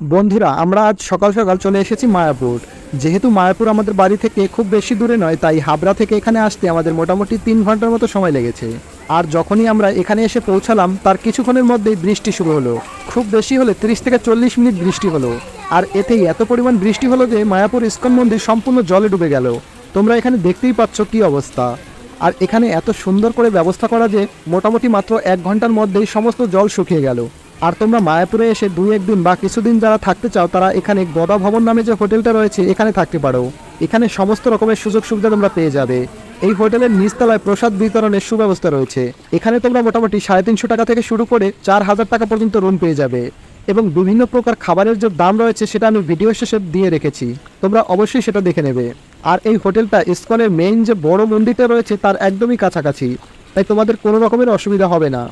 বন্ধুরা, আমরা আজ সকাল সকাল চলে এসেছি মায়াপুর। যেহেতু মায়াপুর আমাদের বাড়ি থেকে খুব বেশি দূরে নয়, তাই হাবড়া থেকে এখানে আসতে আমাদের মোটামুটি তিন ঘণ্টার মতো সময় লেগেছে। আর যখনই আমরা এখানে এসে পৌঁছালাম, তার কিছুক্ষণের মধ্যেই বৃষ্টি শুরু হলো। খুব বেশি হলে তিরিশ থেকে চল্লিশ মিনিট বৃষ্টি হলো। আর এতেই এত পরিমাণ বৃষ্টি হলো যে মায়াপুর ইস্কন মন্দির সম্পূর্ণ জলে ডুবে গেল। তোমরা এখানে দেখতেই পাচ্ছ কি অবস্থা। আর এখানে এত সুন্দর করে ব্যবস্থা করা যে, মোটামুটি মাত্র এক ঘণ্টার মধ্যেই সমস্ত জল শুকিয়ে গেল। আর তোমরা মায়াপুরে এসে দুই একদিন বা কিছুদিন যারা থাকতে চাও, তারা এখানে গদা ভবন নামে যে হোটেলটা রয়েছে, এখানে থাকতে পারো। এখানে সমস্ত রকমের সুযোগ সুবিধা তোমরা পেয়ে যাবে। এই হোটেলের নিচতলায় প্রসাদ বিতরণের সুব্যবস্থা রয়েছে। এখানে তোমরা মোটামুটি সাড়ে তিনশো টাকা থেকে শুরু করে চার হাজার টাকা পর্যন্ত রুম পেয়ে যাবে এবং বিভিন্ন প্রকার খাবারের যে দাম রয়েছে, সেটা আমি ভিডিও শেষে দিয়ে রেখেছি। তোমরা অবশ্যই সেটা দেখে নেবে। আর এই হোটেলটা ইস্কনের মেইন যে বড় মন্দিরটা রয়েছে, তার একদমই কাছাকাছি। তাই তোমাদের কোনো রকমের অসুবিধা হবে না।